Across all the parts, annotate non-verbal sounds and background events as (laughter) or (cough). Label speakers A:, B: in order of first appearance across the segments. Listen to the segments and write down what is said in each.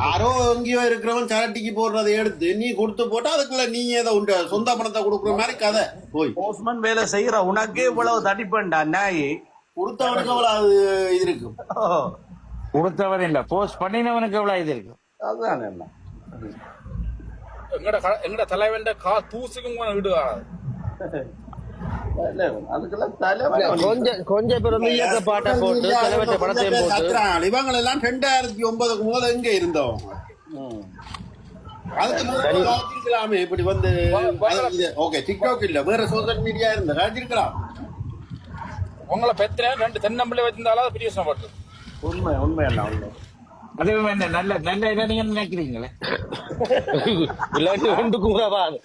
A: யாரோ எங்கேயோ இருக்கிறவன் சரட்டிக்கு போடுறதை எடுத்து நீ கொடுத்து போட்டா அதுக்குள்ள நீ ஏதோ உண்ட சொந்த பணத்தை கொடுக்குற மாதிரி கதை. போய்.
B: போஸ்ட்மேன் வேலை செய்யற உனக்கே இவ்வளவு தடிப்பேன்டா நாயி.
A: கொடுத்தவனுக்கு அவ்வளவு அது இது இருக்கும்.
C: கொடுத்தவன் இல்ல போஸ்ட் பண்ணினவனுக்கு எவ்வளவு இது இருக்கு
B: அதுதான் என்ன
D: எங்கட க- எங்கட தலைவன் கா தூசுக்கும் கூட வீடு
E: கொஞ்சம் கொஞ்சம் பேர் வந்து இயக்க பாட்டை போட்டு தலைவற்ற படத்தையும் போட்டு
A: இவங்க எல்லாம் ரெண்டாயிரத்தி ஒன்பதுக்கு முதல்ல எங்க இருந்தவங்க
B: ம்.
A: அதுக்கு இப்படி வந்து ஓகே டிக்டாக் இல்ல வேற சோசியல் மீடியா இருந்த
D: உங்களை பெத்தன ரெண்டு தென்னம்பிள்ளை வச்சிருந்தாலும் பெரிய விஷயம் பட்டு
B: உண்மை உண்மை என்ன உண்மை
C: அதுவும் என்ன நல்ல நல்ல இதை நீங்க நினைக்கிறீங்களே?
E: இல்லாட்டி கொண்டு வந்து.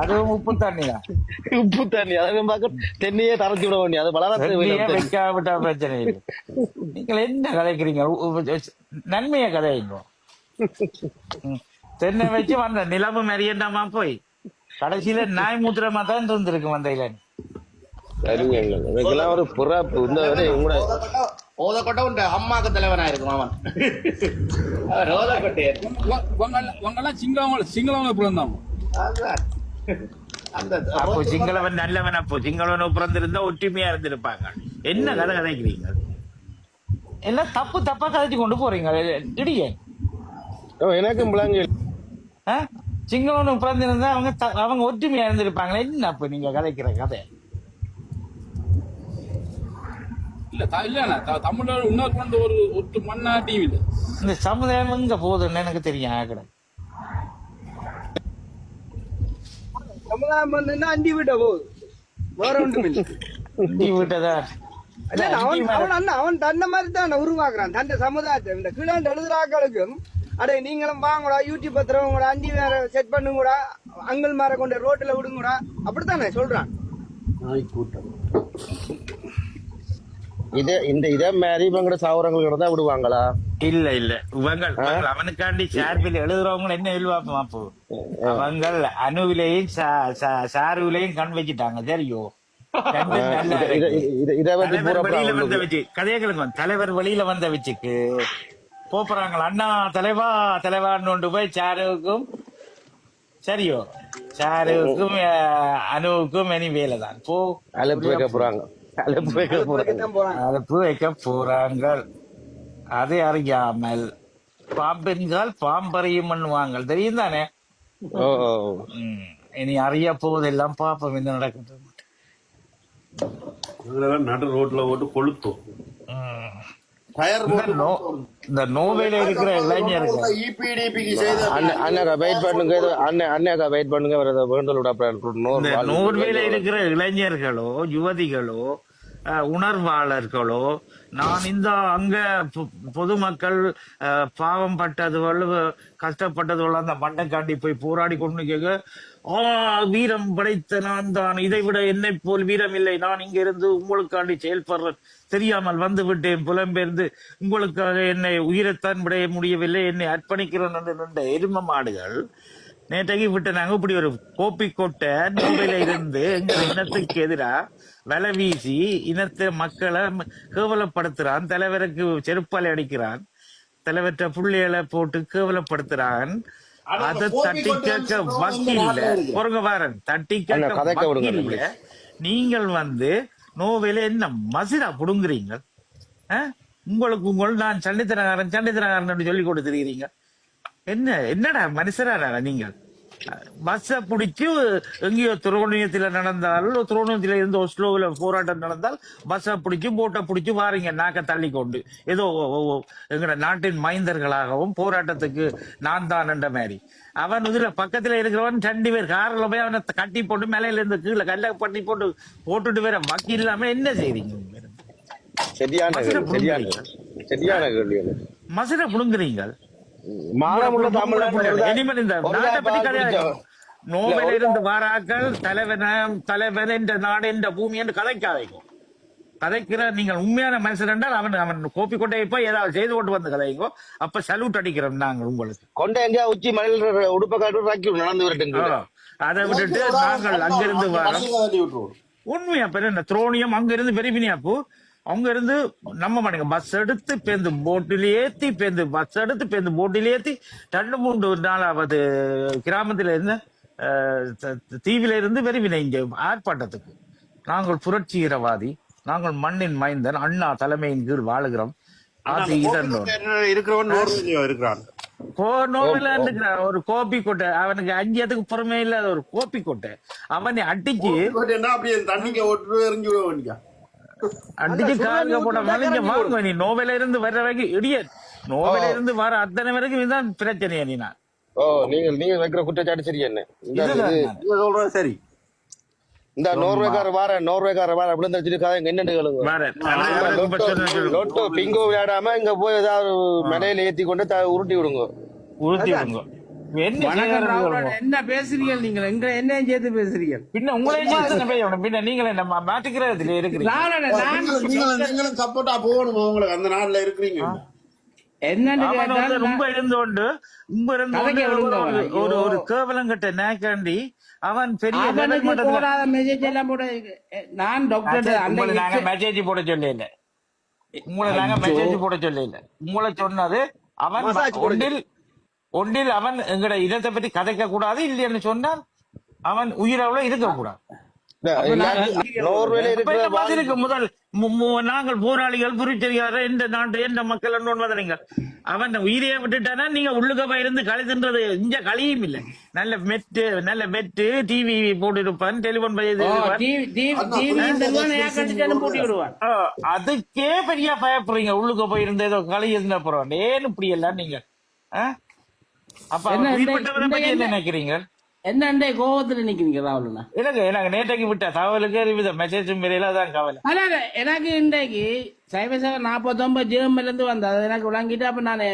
C: அதுவும் உப்பு தண்ணி தான்
E: உப்பு தண்ணி. அதை பார்க்க தென்னையே தரத்தி விட வேண்டிய அது வளர
C: வெள்ளியே வைக்காவிட்டா பிரச்சனை இல்லை. நீங்கள் என்ன கதைக்கிறீங்க? நன்மையை கதைங்க. தென்னை வச்சு வந்த நிலவு மெரியண்டாமா போய்? கடைசியில நாய் மூத்திரமா தான் இருந்திருக்கு வந்தையில
E: சரிங்க இதுக்கெல்லாம் ஒரு புறாப்பு இந்த வரை உங்களோட
A: ஓதக்கொட்ட உண்ட அம்மாக்கு தலைவனா இருக்கும் அவன். அவர் ஓதக்கொட்டையர்
D: உங்கெல்லாம் சிங்களவங்க சிங்களவங்க பிறந்தாங்க.
B: அந்த
C: அப்போ சிங்களவன் நல்லவன் அப்போ சிங்களவன் பிறந்திருந்தா ஒற்றுமையா இருந்திருப்பாங்க. என்ன கதை கதைக்கிறீங்க? எல்லாம் தப்பு தப்பா கதைச்சு கொண்டு போறீங்க. இடியே.
E: எனக்கும் விளங்கு.
C: ஆ? சிங்களவன் பிறந்திருந்தா அவங்க த- அவங்க ஒற்றுமையா இருந்திருப்பாங்களே. என்ன அப்ப நீங்க கதைக்கிற கதை?
D: இல்ல த- இல்லண்ணா த- தமிழ்ல இன்னொரு கொண்டு ஒரு ஒட்டு மண்ணா டிவி இல்ல.
C: இந்த சமுதாயம் எங்க போகுதுன்னு எனக்கு தெரியும் ஆக்கட
F: சமுதாயம் பண்ணுன்னா அண்டி விட்ட போகுது. வேற ஒன்றும் இல்லை.
C: இந்தி விட்டதான்
F: இல்ல, அவன் அவன் அண்ணா அவன் தன்னை மாதிரி தான் உருவாக்குறான். தன் சமுதாயத்தை இந்த கீழாண்டு எழுதுற ஆக்களுக்கும் அடே நீங்களும் வாங்கடா யூடியூப் பத்திரவங்கடா அண்டி வேற செட் பண்ணுங்கடா அங்கல் மாற கொண்டு ரோட்ல விடுங்கடா அப்படித்தானே சொல்றான்?
A: கூட்டம்.
E: இதே இந்த இதே மாதிரி இவங்கட சாவரங்களுக்கு தான் விடுவாங்களா?
C: இல்ல இல்ல. இவங்க அவனுக்காண்டி சார்பில் எழுதுறவங்க என்ன எழுவாப்பா அப்போ அவங்க அணுவிலையும் சாருவிலையும் கண் வச்சுட்டாங்க தெரியும்? தலைவர் வெளியில
E: problem
C: வந்த வச்சுக்கு போறாங்களா அண்ணா தலைவா தலைவான்னு கொண்டு போய் சாருவுக்கும் சரியோ? சாருவுக்கும் அனுவுக்கும் இனி வேலை தான் போ
E: அழைப்பு போறாங்க. அழைப்பு வைக்க போறாங்க.
F: தான் போறான்
C: அனுப்பு வைக்க போறாங்க. அதை அறியாமல் பாம்பெண்கள் பாம்பறையும் பண்ணுவாங்க தெரியும் தானே. இனி அறிய போவதெல்லாம் பாப்போம் என்ன நடக்குது
A: இவங்களெல்லாம் நடு ரோட்ல போட்டு கொளுத்தும்.
C: நோ- இந்த நோவேல இருக்கிற இளைஞர்கள்
A: இபிடிபிக்கு செய்த
E: அண்ணன் அண்ணாக்கா வெயிட் பண்ணுங்க. இது அண்ணன் அண்ணாக்கா வெயிட் பண்ணுங்க. வேற
C: நோர்வேல இருக்கிற இளைஞர்களோ யுவதிகளோ அஹ், உணர்வாளர்களோ நான் இந்த அங்க பொ- பொதுமக்கள் பாவம் பட்டதுவள் கஷ்டப்பட்டதுவள் அந்த மண்டைக்காண்டி போய் போராடி கொண்டு கேட்க ஆ வீரம் படைத்த நான் தான் இதை விட என்னை போல் வீரம் இல்லை நான் இங்க இருந்து உங்களுக்காண்டி செயல்படுறேன் தெரியாமல் வந்து விட்டேன் புலம்பெயர்ந்து உங்களுக்காக என்னை உயிரைத்தான் விடைய முடியவில்லை. என்னை அர்ப்பணிக்கிறோம் என்று நின்ற எரும மாடுகள் நேற்றைக்கு விட்டுனாங்க இப்படி ஒரு கோப்பி கொட்டை நோவில இருந்து எங்க இனத்துக்கு எதிரா வலை வீசி இனத்தை மக்களை கேவலப்படுத்துறான். தலைவருக்கு செருப்பாலை அடிக்கிறான். தலைவற்ற புள்ளிகளை போட்டு கேவலப்படுத்துறான். அதை தட்டி கேட்க
A: இருக்கு.
C: பொறுங்க வாரன் தட்டி கேட்க வக்கீல்ல நீங்கள் வந்து நோவேல என்ன மசிரா புடுங்குறீங்க? உங்களுக்கு உங்கள் நான் சண்டித்தனகாரன் சண்டித்தனகாரன் சொல்லி கொடுத்துருக்கிறீங்க. என்ன என்னடா மனுஷரா நீங்கள் பஸ்ஸ பிடிச்சு எங்கேயோ துரோணியத்துல நடந்தால் துரோணியத்துல இருந்து ஒஸ்லோவில் போராட்டம் நடந்தால் பஸ்ஸை பிடிச்சு போட்டை பிடிச்சு வாரீங்க நாக்க தள்ளி கொண்டு. ஏதோ எங்கட நாட்டின் மைந்தர்களாகவும் போராட்டத்துக்கு நான் தான் என்ற மாதிரி. அவன் இதுல பக்கத்துல இருக்கிறவன் ரெண்டு பேர் காரில் போய் அவனை கட்டி போட்டு மேலையில இருந்து கீழே கல்ல பண்ணி போட்டு போட்டுட்டு வேற வக்கீல் இல்லாம என்ன செய்றீங்க?
E: சரியான சரியான சரியான.
C: மசுர புடுங்குறீங்க.
E: மானமுள்ள தமிழ்
C: இனிமேல் இந்த நாட்டை பத்தி கிடையாது நோபெல இருந்து வாராக்கள் தலைவன தலைவன் என்ற நாடு என்ற பூமி என்று கதைக்காதைங்க. கதைக்கிற நீங்கள் உண்மையான மனுஷன் என்றால் அவன் அவன் கோப்பி கொண்டே போய் ஏதாவது செய்து கொண்டு வந்து கதைங்கோ. அப்ப சல்யூட் அடிக்கிறோம் நாங்கள் உங்களுக்கு.
E: கொண்ட எங்கேயா உச்சி மலையில உடுப்ப காட்டு ராக்கி நடந்து வரட்டுங்க.
C: அதை விட்டுட்டு நாங்கள் அங்கிருந்து வரோம். உண்மையா பெரிய துரோணியம் அங்கிருந்து பெரிய பூ அவங்க இருந்து நம்ப மாட்டேங்க. பஸ் எடுத்து பேருந்து போட்டில் ஏத்தி பேருந்து பஸ் எடுத்து பேருந்து போட்டில் ஏத்தி ரெண்டு மூன்று நாளாவது கிராமத்துல இருந்து தீவில இருந்து விரைவினை இங்க ஆர்ப்பாட்டத்துக்கு. நாங்கள் புரட்சிகரவாதி நாங்கள் மண்ணின் மைந்தன் அண்ணா தலைமையின் கீழ் வாழுகிறோம். அது இதன்
A: இருக்கிறான்
C: நோவில இருக்கிற ஒரு கோபி கொட்டை. அவனுக்கு புறமே இல்லாத ஒரு கோபி கொட்டை. அவனை அடிச்சு
A: தண்ணிக்கு ஒட்டு எறிஞ்சு விட
C: அடிச்சு காங்க போட மலிஞ்ச வாங்க நீ நோவில இருந்து வர்ற வரைக்கும் இடிய நோவில இருந்து வர அத்தனை வரைக்கும் இதுதான் பிரச்சனையா நீ நான்.
E: ஓ நீங்க நீங்க வைக்கிற குற்றச்சாட்டு சரி என்ன?
A: சொல்றது சரி.
E: இந்த நோர்வேக்கார வார நோர்வேக்கார வார அப்படின்னு இங்க என்னன்னு கேளுங்க. லொட்டோ பிங்கோ விளையாடாம இங்க போய் ஏதாவது மலையில ஏத்தி கொண்டு த- உருட்டி விடுங்க.
C: உறுத்தி விடுங்க. என்ன
G: பேசுறீங்க நீங்கள்? எங்க என்ன சேர்த்து பேசுறீங்க
C: பின்ன உங்களையும் சேர்த்து பேசணும் பின்ன நீங்களே நம்ம மாட்டிக்கிறதுல இருக்கிறீங்க?
A: சப்போர்ட்டா போகணும் உங்களுக்கு? அந்த நாட்டுல இருக்கிறீங்க.
G: என்னன்னு
C: அவன் வந்து
G: கேட்டால்
C: ரொம்ப இருந்து கொண்டு ரொம்ப இருந்து கொண்டு
G: கதைக்கு
C: ஒரு-. ஒரு- கேவலம் கட்ட நேக்காண்டி அவன் பெரிய
G: போடாத மெசேஜ் எல்லாம் போட. நான் டாக்டர்
C: நாங்க மெசேஜ் போட சொல்ல இல்ல உங்களை நாங்க மெசேஜ் போட சொல்ல இல்ல உங்களை சொன்னது அவன் ஒன்றில் ஒன்றில் அவன் எங்கட இனத்தை பற்றி கதைக்க கூடாது இல்லைன்னு சொன்னால் அவன் உயிரவுல இருக்க கூடாது. முதல் நாங்கள் போராளிகள் புரிச்சரியார இந்த நாட்டு எந்த மக்கள் என்பதை அவன் உயிரையே விட்டுட்டானா நீங்க உள்ளுக்க போய் இருந்து களி தின்றது இங்க களியும் இல்ல. நல்ல மெட்டு நல்ல மெட்டு டிவி போட்டிருப்பான் டெலிபோன் அதுக்கே பெரிய பயப்படுறீங்க. உள்ளுக்க போய் இருந்து ஏதோ களி இருந்த போறோம் ஏன்னு இப்படி எல்லாம் நீங்க? ஆ? நினைக்கிறீங்க?
G: என்ன அண்டே கோவத்துல நிக்கிறீங்க ராகுல்னா
C: எனக்கு எனக்கு நேற்றைக்கு விட்ட தகவலுக்கு அறிவித மெசேஜும் வரையில தான் கவலை.
G: அதான் எனக்கு இன்றைக்கு சைபர் செவன் நாற்பத்தொன்பது ஜிஎம்எல் இருந்து வந்தது. எனக்கு விளங்கிட்டு அப்ப நான்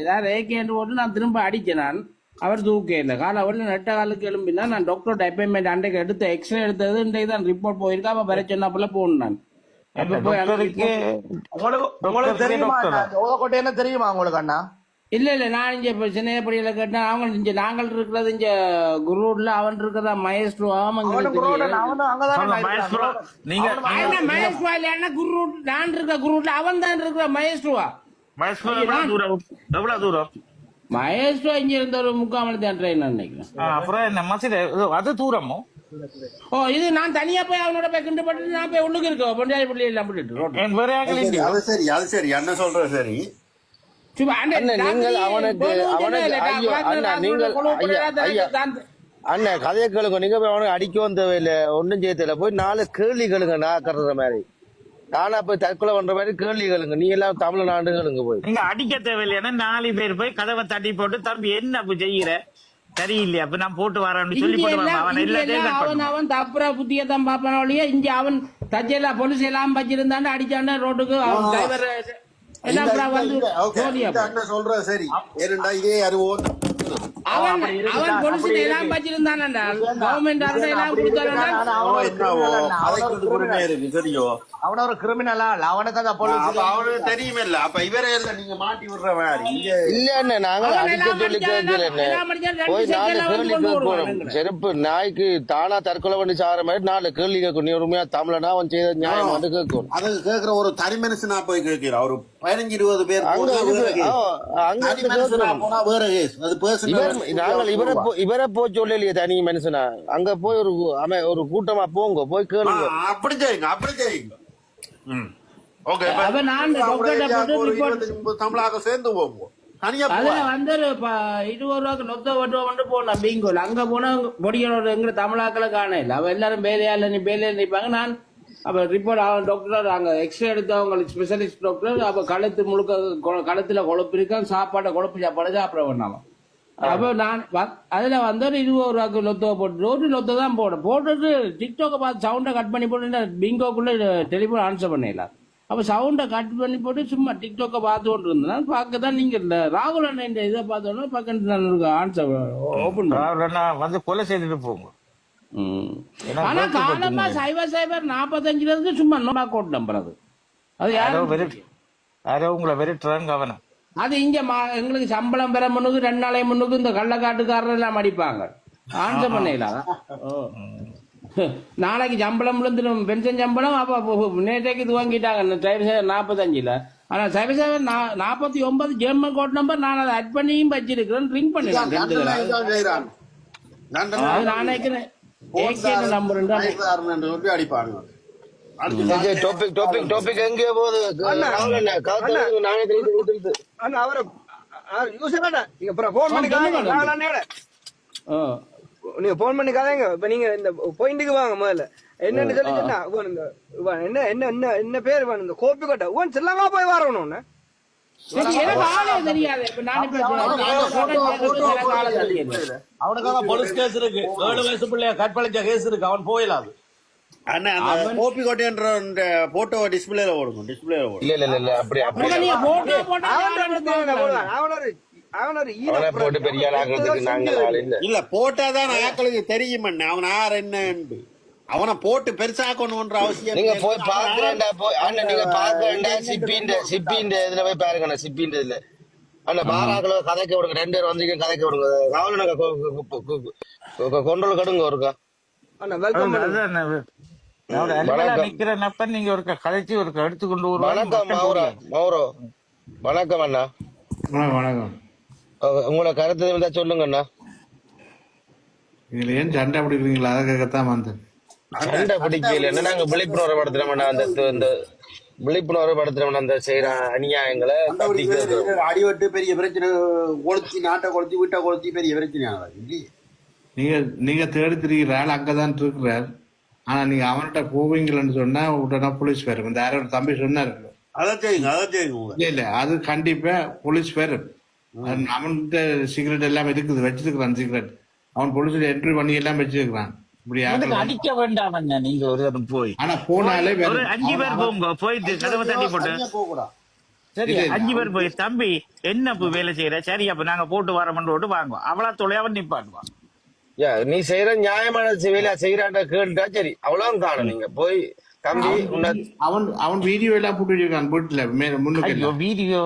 G: ஏதாவது ஏகேண்டு போட்டு நான் திரும்ப அடிச்சேன் நான். அவர் தூக்க இல்லை. காலை அவர்ல நெட்ட காலுக்கு எழும்பினா நான் டாக்டர் அப்பாயின்மெண்ட் அன்றைக்கு எடுத்து எக்ஸ்ரே எடுத்தது இன்றைக்கு தான் ரிப்போர்ட் போயிருக்கா. அப்ப வர சொன்னப்பல போகணும் நான்.
F: உங்களுக்கு தெரியுமா என்ன தெரியுமா உங்களுக்கு அண்ணா?
G: இல்ல இல்ல நான் இங்க இப்ப சின்னையப்படியில கேட்டேன். அவங்க இங்க நாங்கள் இருக்கிறது இங்க குருட்ல அவன் இருக்கிறதா
C: நீங்க
G: மகேஸ்ட்ரோ இல்லைன்னா குருட்? நான் இருக்க குருட்ல அவன் தான் இருக்கிற
C: bro எவ்வளவு தூரம்?
G: மகேஸ்ட்ரோ இங்க இருந்த ஒரு முக்கால் மணி தான் ட்ரெயின் நினைக்கிறேன்.
C: ஆ, அப்புறம் என்ன அது தூரமோ?
G: ஓ இது நான் தனியா போய் அவனோட போய் கிண்டு பட்டு நான் போய் உள்ளுக்கு இருக்கோம் பொண்டாடி பிள்ளை எல்லாம்?
A: அது சரி அது சரி என்ன சொல்றது சரி?
E: நீங்கள் அவனுக்கு- அவனுக்கு- ஐயோ, அண்ணா, ஐயா, அண்ணன் கதையை கேளுங்க நீங்க போய் அவனுக்கு அடிக்கவும் தேவையில்லை ஒன்றும் செய்ய தேவையில்ல போய் நாலு கேள்வி கேளுங்க நான் கருதுற மாதிரி நானா போய் தற்கொலை பண்ற மாதிரி கேள்வி கேளுங்க நீ எல்லாம் தமிழ்நாடு கேளுங்க போய்
C: நீங்க அடிக்க தேவையில்லைன்னா நாலு பேர் போய் கதவை தட்டி போட்டு தம்பி என்ன அப்ப செய்யற? சரியில்லையா அப்ப நான் போட்டு வரேன்னு சொல்லி போட்டு அவன்
G: அவன் தப்புற புத்திய தான் பாப்பான இங்க அவன் தச்சையில போலீஸ் எல்லாம் வச்சிருந்தாண்டு அடிச்சாண்ட ரோட்டுக்கு அவன் டிரைவர்
A: சொல்றது சரி. ஏனென்றா இதே அனுபவம்
G: அவன் எல்லாம் கவர்மெண்ட் அரசு எல்லாம்
A: சரியோ
F: ஒரு கிரிமினலா அவனுக்கு அந்த
A: அப்ப
F: போலீஸ்
A: அவனுக்கு தெரியுமில்ல அப்ப இவரே இல்ல நீங்க மாட்டி விடுற மாதிரி? இங்க
E: இல்ல அடிக்க சொல்லி என்ன
G: வருவான்
E: செருப்பு நாய்க்கு தானா தற்கொலை பண்ணி சாகிற மாதிரி நாலு கேள்வி கேட்கணும். நீ உண்மையா தமிழனா அவன் செய்த நியாயம் வந்து கேட்கணும்.
A: அது கேக்குற ஒரு தனி மனுஷனா போய் கேட்கிற ஒரு பதினஞ்சு இருபது பேர்
E: அங்க
A: வேற கேஸ் அது
E: இவர் நாங்கள் இவரை போ- இவரை போய் சொல்லலையே தனி மனுஷனா. அங்க போய் ஒரு அமை ஒரு கூட்டமா போங்க போய் கேளுங்க.
A: அப்படி செய்யுங்க அப்படி செய்யுங்க. தமிழாக சேர்ந்து போவோம்.
G: அங்க போனா பொடியோட எங்க தமிழாக்களை காண இல்ல. அவ எல்லாரும் வேலையா இல்ல நீ வேலையா நிப்பாங்க. நான் அப்ப ரிப்போர்ட் அவன் டாக்டர் அங்க எக்ஸ்ரே எடுத்தவங்க ஸ்பெஷலிஸ்ட் டாக்டர் அப்ப கழுத்து முழுக்க கழுத்துல குழப்பு இருக்கான் சாப்பாட்டை குழப்பு சாப்பாடு சாப்பிட வேணாலும் அப்ப நான் அதுல வந்து ஒரு இருபது ரூபாய்க்கு லொத்தோ போட்டு ஒரு லொத்த தான் போடும் போட்டுட்டு டிக்டாக்க பார்த்து சவுண்டை கட் பண்ணி போட்டு பிங்கோக்குள்ள டெலிஃபோன் ஆன்சர் பண்ணிடலாம். அப்ப சவுண்டை கட் பண்ணி போட்டு சும்மா டிக்டாக்க பார்த்து கொண்டு இருந்தேன் பார்க்க தான் நீங்க இந்த ராகுல் அண்ணன் இந்த இதை பார்த்தோன்னா பக்கத்து நான் ஆன்சர் ஓபன்
C: ராகுலண்ணா வந்து கொலை செய்துட்டு போங்க.
G: ஆனா காலமா. சைபர் சைபர் நாற்பத்தஞ்சுல இருந்து சும்மா நோபா கோட் நம்பர் அது. அது
C: யாரோ வெறுட்டு யாரோ உங்களை வெறுட்டுறாங்க கவனம்.
G: அது இங்க மா- எங்களுக்கு சம்பளம் பெற முன்னுக்கு ரெண்டு நாளை முன்னுக்கு இந்த கள்ளக்காட்டுக்காரர் எல்லாம் அடிப்பாங்க ஆன்சர் பண்ணல நாளைக்கு சம்பளம் விழுந்துடும். பென்ஷன் சம்பளம் அப்ப நேற்றைக்கு இது வாங்கிட்டாங்க. சைபர் சேவர் நாற்பத்தஞ்சுல. ஆனா சைபர் சேவர் நாற்பத்தி ஒன்பது ஜெர்மன் கோட் நம்பர் நான் அதை அட் பண்ணியும் வச்சிருக்கிறேன். ரிங் பண்ணிடுறேன்.
A: நான்
G: நினைக்கிறேன். நம்பர்
A: அடிப்பாங்க
E: டாபிக் டாபிக் டாபிக் எங்கேயோ போகுது
F: அண்ணா. அவரை யூஸ் வேண்டாம் நீங்க அப்புறம் போன் பண்ணி. நீங்க போன் பண்ணி கதைங்க இப்ப நீங்க இந்த பாயிண்ட்டுக்கு வாங்க முதல்ல என்னன்னு சொல்லி சொன்னா இவன் இந்த இவன் என்ன என்ன என்ன என்ன பேர் இவன் இந்த கோப்பி கொட்டை இவன் செல்லமா போய் வரணும்
G: தெரியாது
H: அவனுக்காக போலீஸ் கேஸ் இருக்கு ஏழு வயசு பிள்ளைய கற்பழிச்ச கேஸ் இருக்கு அவன் போயிடாது
A: அண்ணா அந்த கோப்பி கோட்டைன்ற போட்டோ டிஸ்பிளேல ஓடுங்க டிஸ்பிளேல ஓடும்
E: இல்ல இல்ல இல்ல இல்ல அப்படி அப்படி
G: நீங்க போட்டோ போட்டா
E: போட்டு பெரிய இல்ல.
A: இல்ல போட்டாதான் ஆக்களுக்கு தெரியும் அண்ணே அவன் யார் என்னன்னு அவனை போட்டு பெருசாக்கணும்ன்ற அவசியம்
E: நீங்க. போய் பாக்குறேன்டா போய் நீங்க பாக்குறேன்டா சிப்பின்ற சிப்பின்ற இதுல போய் பாருங்க அண்ணா சிப்பின்ற இதுல அண்ணா பாராக்கள கதைக்க விடுங்க ரெண்டு பேர் வந்தீங்க கதைக்க விடுங்க. ராகுல் கொண்டல் கடுங்க ஒருக்கா.
F: அண்ணா வெல்கம்
C: அதான் நிக்கிறப்ப நீங்க ஒரு கதைச்சு ஒரு எடுத்துக்கொண்டு
E: வணக்கம் மௌரோ மௌரோ. வணக்கம் அண்ணா.
I: வணக்கம்.
E: உங்களோட கருத்து இருந்தா சொல்லுங்க அண்ணா.
I: இதுல ஏன் சண்டை பிடிக்கிறீங்களா? அதை கேட்கத்தான் வந்தேன்.
E: சண்டை பிடிக்கல. என்ன நாங்க விழிப்புணர்வு படுத்துறோம்னா அந்த இந்த விழிப்புணர்வு படுத்துறோம்னா அந்த செய்யற அநியாயங்களை
A: அடிவட்டு பெரிய பிரச்சனை. கொளுத்தி நாட்டை கொளுத்தி வீட்டை கொளுத்தி பெரிய இல்லையே.
I: நீங்க நீங்க தேடி திரிகிற ஆள் அங்கதான் இருக்கிறார் ஆனா நீங்க அவன்கிட்ட போவீங்களன்னு சொன்னா உடனே போலீஸ் வரும் இந்த யாரோட தம்பி சொன்னாரு.
A: அதை செய்யுங்க அதை செய்யுங்க உங்க
I: இல்ல இல்ல அது கண்டிப்பா போலீஸ் வரும் அவன்கிட்ட சிகரெட் எல்லாம் இருக்குது வச்சிருக்கிறான் சிகரெட் அவன் போலீஸ்ல என்ட்ரி பண்ணி எல்லாம் வச்சிருக்கிறான்.
C: அடிக்க வேண்டாம் நீங்க ஒரு போய்.
I: ஆனா போனாலே.
C: அஞ்சு பேர் போங்க போயிட்டு கதவை தட்டி போட்டு. சரி அஞ்சு பேர் போய். தம்பி என்ன வேலை செய்யற? சரி அப்ப நாங்க போட்டு வரோம்னு போட்டு வாங்க அவளா தொலையாவ நிப்பாட்டுவான்
E: நீ செய்யற நியாயமான வேலை செய்யறான்ற கேட்டுட்டா சரி. அவ்வளவு காணும் நீங்க. போய் தம்பி
I: அவன் அவன் வீடியோ எல்லாம் போட்டு வச்சிருக்கான் வீட்டுல முன்னுக்கு.
C: வீடியோ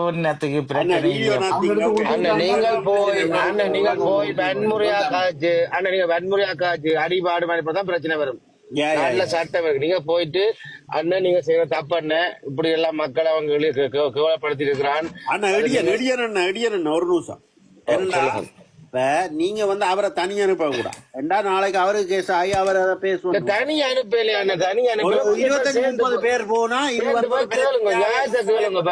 E: நீங்கள் போய் அண்ணன் நீங்கள் போய் வன்முறையா காய்ச்சு அண்ணன் நீங்க வன்முறையா காய்ச்சு அடிபாடு மாதிரி தான் பிரச்சனை வரும். நல்ல. சட்டம் இருக்கு. நீங்க போயிட்டு அண்ணன் நீங்க செய்யற தப்பு அண்ணன் இப்படி எல்லாம் மக்களை அவங்க கேவலப்படுத்தி இருக்கிறான்.
A: அண்ணா இடியன் இடியன் அண்ணா அண்ணா ஒரு நிமிஷம். என்னடா? இப்ப நீங்க வந்து அவரை தனி அனுப்ப கூடாது. ரெண்டா நாளைக்கு அவருக்கு கேஸ் ஆகி அவர் அதை பேசுவாங்க
E: தனி அனுப்பல அண்ணன் தனி அனுப்பல
A: இருபத்தஞ்சு முப்பது பேர் போனா
E: போய் கேளுங்க. கேளுங்க.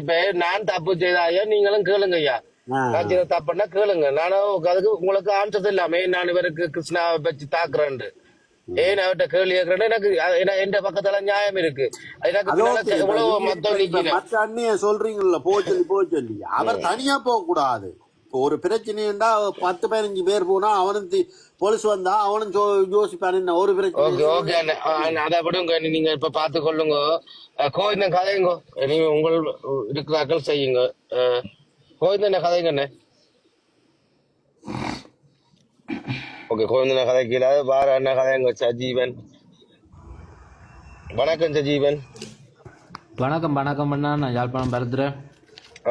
E: இப்ப நான் தப்பு செய்தாயா நீங்களும் கேளுங்க ஐயா. செய்த தப்புன்னா கேளுங்க. நானும் அதுக்கு உங்களுக்கு ஆன்சர் இல்லாம நான் இவருக்கு கிருஷ்ணாவை வச்சு தாக்குறேன் ஏன் அவர்கிட்ட கேள்வி கேட்கறேன்னு எனக்கு எந்த பக்கத்துல நியாயம் இருக்கு. எனக்கு
A: மத்த அண்ணிய சொல்றீங்கல்ல போ சொல்லி போ சொல்லி. அவர் தனியா போக கூடாது இப்போ ஒரு பிரச்சனைண்டா பத்து பதினஞ்சு பேர் போனா அவனும் போலீஸ் வந்தா அவனும் ஜோ- யோசிப்பான் என்ன ஒரு
E: ஓகே
A: பிரச்சனை
E: ஓகே அதை விடுங்க. நீங்க இப்ப பாத்து கொள்ளுங்க கோவிந்தன் கதைங்க. நீங்க உங்கள் இருக்கிறார்கள் செய்யுங்க. கோவிந்தன் கதைங்க அண்ணே. ஓகே கோவிந்தன் கதை கீழே. வேற என்ன கதைங்க சஜீவன். வணக்கம் சஜீவன்.
J: வணக்கம் வணக்கம் அண்ணா. நான் யாழ்ப்பாணம் பரத்துறேன்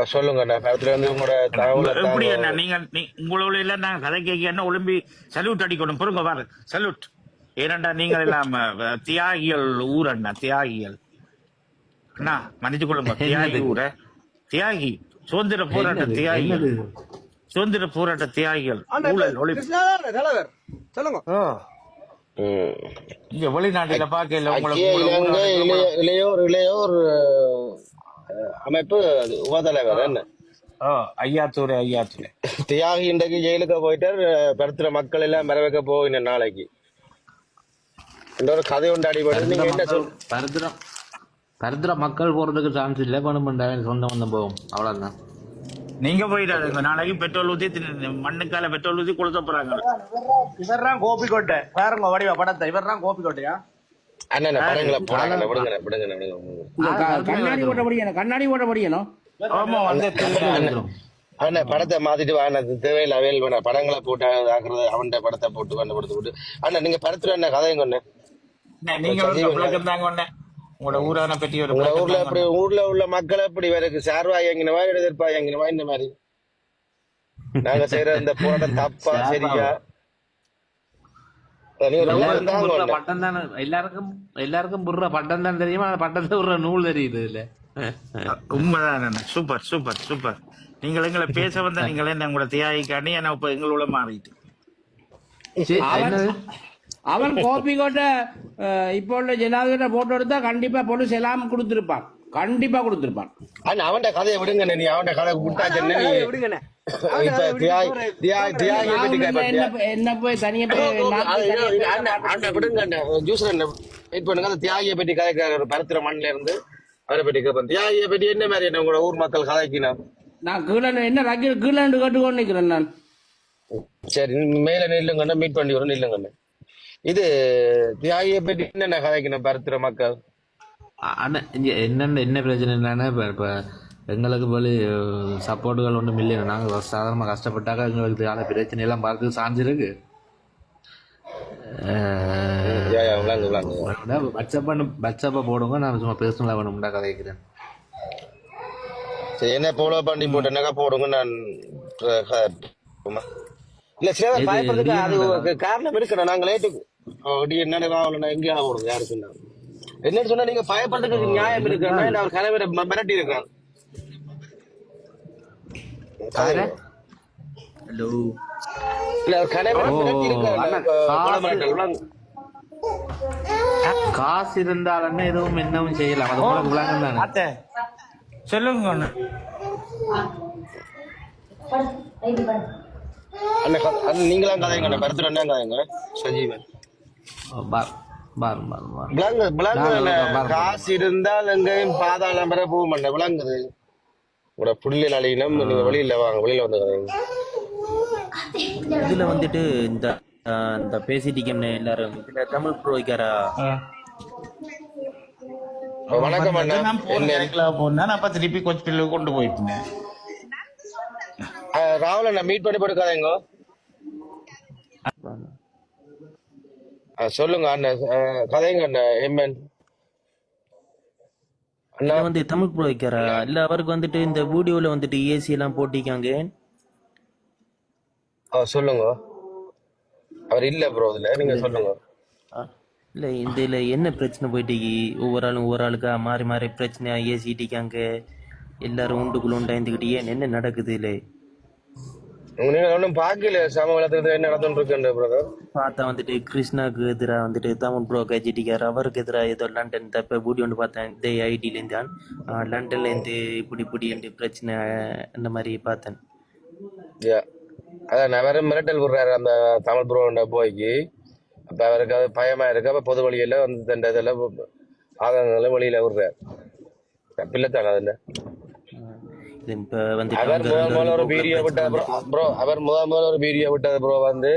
E: சொல்லுங்க வந்து உங்களோட தகவலை
C: எப்படி. என்ன நீங்க உங்களோட கதை கேட்க ஒலிம்பி சல்யூட் அடிக்கணும். பொறுங்க பாரு. சல்யூட் ஏனண்டா நீங்கள் எல்லாம் தியாகிகள் ஊர் அண்ணா தியாகிகள். அண்ணா மன்னிச்சு கொள்ளுங்க. தியாகி ஊர தியாகி. சுதந்திர போராட்ட தியாகிகள். சுதந்திர போராட்ட தியாகிகள். ஊழல் ஒளி
F: கிருஷ்ணா தான் தலைவர். சொல்லுங்க.
E: ம்.
C: இங்க வெளிநாட்டுல பாக்கல
E: ஐக்கிய
C: உங்களுக்கு
E: இளையோர் இளையோர் அமைப்பு உபதலைவர் என்ன?
C: ஐயாத்தூர் ஐயாத்தூர்.
E: தியாகி இன்றைக்கு ஜெயிலுக்கு போயிட்டார். படுத்துற மக்கள் எல்லாம் வர வைக்க போகின நாளைக்கு இன்னொரு கதை உண்டு அடிபட்டு நீங்க என்ன சொல்
J: பரத்துறம் பரத்துற மக்கள் போறதுக்கு சான்ஸ் இல்லை. பணம் சொந்தம் வந்து போகும். அவ்வளவுதான்.
C: நீங்க போயிடாதுங்க. நாளைக்கு பெட்ரோல் ஊத்தி மண்ணுக்கால பெட்ரோல் ஊத்தி கொளுத்த போறாங்க.
H: இவர்தான் கோபி கோட்டை பாருங்க வடிவ படத்தை. இவர்தான் கோபி கோட்டையா
E: அண்ணன் படங்களை போடாங்க விடுங்க விடுங்க
G: கண்ணாடி கண்ணாடி
C: ஆமா வந்து
E: படத்தை மாத்திட்டு வா அண்ணன் தேவையில்ல அவையில் வேணாம். படங்களை போட்டு ஆக்குறது அவன்கிட்ட படத்தை போட்டு கண்டுபிடித்து போட்டு. அண்ணன் நீங்க படத்துல என்ன
C: தாங்க ஒண்ணு உங்களோட ஊரான பற்றி ஒரு
E: உங்க
C: விளக்கம்
E: ஊர்ல எப்படி ஊர்ல உள்ள மக்கள் எப்படி இவருக்கு சார்வா இயங்கினவா எதிர்ப்பா இயங்கினவா இந்த மாதிரி? (laughs) நாங்க செய்யற இந்த போராட்டம் தப்பா சரியா நீங்க ரொம்ப
J: எல்லாருக்கும்
E: தாங்க
J: புடுற
E: ஒண்ணு.
J: பட்டம் தானே எல்லாருக்கும் எல்லாருக்கும் புடுற பட்டம் தான் தெரியுமா? அந்த பட்டத்தை விடுற நூல் தெரியுது இல்ல
C: உண்மைதான். Super super super. நீங்கள் எங்களை பேச வந்த நீங்கள் என்ன உங்களை தியாகிக்காண்டி என்ன இப்ப எங்களோட மாறிட்டு?
G: அவன் கோப்பி கோட்ட இப்போ உள்ள ஜனாதிபதி போட்டோ எடுத்தா கண்டிப்பா போலீஸ் எல்லாம் கொடுத்திருப்பான். கண்டிப்பா கொடுத்திருப்பான்.
E: அண்ணா அவன்ட கதையை விடுங்க நீ அவன்ட கதை கேட்பேன்
G: என்ன போய் தனியா
E: விடுங்க அண்ணா ஜூஸ் வெயிட் பண்ணுங்க. அந்த தியாகியை பற்றி கதைக்கிறார். பருத்திர மண்ணில இருந்து அவரை பற்றி கேட்பேன் தியாகியை பற்றி என்ன மாதிரி என்ன உங்களோட ஊர் மக்கள் கதைக்கணும்
G: நான் கீழே என்ன ரக்கில் கீழே கட்டுக்கொண்டு நிக்கிறேன் நான்.
E: சரி நீ மேல நில்லுங்கண்ணா. மீட் பண்ணி வரும் நில்லுங்கண்ணா. இது தியாகியை பற்றி என்னென்ன கதைக்கணும் பருத்திர மக்கள்?
J: இங்க என்னென்ன என்ன பிரச்சனை என்னன்னா இப்ப இப்ப எங்களுக்கு வழி சப்போர்ட்டுகள் ஒன்றும் இல்லை நாங்கள் சாதாரணமாக கஷ்டப்பட்டாக்க எங்களுக்கு இதுக்கான பிரச்சனை எல்லாம் பார்த்து சாஞ்சிருக்கு.
E: யா, யா, விளாங்கு விளாங்கு.
J: வாட்ஸ்அப் வாட்ஸ்அப்பை போடுங்க நான் சும்மா பேசணும்ல வேணும்டா கதைக்கிறேன்.
E: சரி என்ன போலோ பண்ணி போட்டேன்னாக்கா போடுங்க நான். இல்ல சில பயப்படுறதுக்கு அது காரணம் இருக்கணும் நாங்க லேட்டு அப்படி என்ன ஆகலன்னா எங்கேயும் ஆகணும் யாருக்குன்னா என்னன்னு சொன்னா நீங்க பயப்படுறதுக்கு நியாயம் இருக்குன்னா அவர் கலவரை மிரட்டி இருக்காங்க
C: ஹலோ.
E: இல்ல அவர் கலவரை மிரட்டி கொலை
J: காசு- இருந்தாலுமே எதுவும் என்னவும் செய்யலாம். அது உங்களுக்கு விளங்கம் தானே?
C: அத்தை சொல்லுங்க அண்ணா.
E: அண்ணா க- அண்ணா, நீங்களாம் கதைங்க பரத்துல என்ன கதைங்க சஜீவன். விளங்கு விளங்கு
J: நான்
E: அண்ணா.
J: பாரு.
E: காசு இருந்தால் எங்கேயும் பாதாளம் வர போக மாட்டேன். விளங்குது. உங்களோட புள்ளி நலினம் நீங்க வெளியில வாங்க வெளியில வந்து
K: இதுல வந்துட்டு இந்த இந்த பேசிட்டிக்கம்னு எல்லாரும். இதுல தமிழ் ப்ரோய்க்காரா
E: வணக்கம் அண்ணா.
C: நான் போன அப்ப திருப்பி ஹாஸ்பிட்டலுக்கு கொண்டு போயிட்டேன்.
E: ராகுல் அண்ணா மீட் பண்ணி போட்டுக்காதீங்க சொல்லுங்க அண்ணா. அஹ் கதைங்க அண்ணா. எம்என் அண்ணா.
K: வந்து தமிழ் ப்ரோய்க்காரா இல்ல அவருக்கு வந்துட்டு இந்த வீடியோல வந்துட்டு ஏசி எல்லாம் போட்டிருக்காங்க.
E: அஹ் சொல்லுங்க. அவர் இல்ல ப்ரோ இதுல நீங்க சொல்லுங்க.
K: இல்ல இதுல என்ன பிரச்சனை போயிட்டு ஒவ்வொரு ஆளும் ஒவ்வொரு ஆளுக்கா மாறி மாறி பிரச்சனையா ஏசிட்டிக்காங்க எல்லாரும் உண்டுக்குள்ள உண்டாந்துக்கிட்டு என்ன நடக்குது இல்ல
E: நீங்க ஒன்றும் பாக்கல சம வளர்த்துறது என்ன நடந்துட்டு இருக்கு பிரதர்
K: பார்த்தா வந்துட்டு கிருஷ்ணாக்கு எதிராக வந்துட்டு தமிழ் ப்ரோ கஜிட்டிக்கார் அவருக்கு எதிராக ஏதோ லண்டன் தப்ப வீடியோ ஒன்று பார்த்தேன். இதே ஐடியில இருந்தான் லண்டன்ல இருந்து இப்படி இப்படி என்று பிரச்சனை இந்த மாதிரி பார்த்தேன்.
E: அதான் அவர் மிரட்டல் விடுறாரு அந்த தமிழ் ப்ரோ போய்க்கு அப்ப அவருக்கு அது பயமா இருக்கு. அப்ப பொது வழியில வந்து தண்ட இதெல்லாம் ஆதங்கங்களை வெளியில விடுறாரு. தப்பில்லத்தானே அதுல? அவர் முதல் முதல்ல ஒரு வீடியோ விட்டார் ப்ரோ அவர் முதல் முதல்ல ஒரு வீடியோ விட்டது ப்ரோ வந்து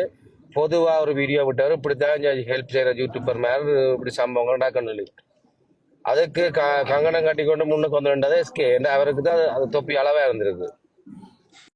E: பொதுவா ஒரு வீடியோ விட்டாரு. இப்படித்தான் ஹெல்ப் செய்யற யூடியூபர் மாதிரி இப்படி சம்பவங்கள் நடக்கணும் சொல்லி. அதுக்கு கங்கணம் கட்டி கொண்டு முன்னுக்கு வந்து வேண்டது எஸ்கே அவருக்கு தான் அது தொப்பி அளவா இருந்திருக்கு.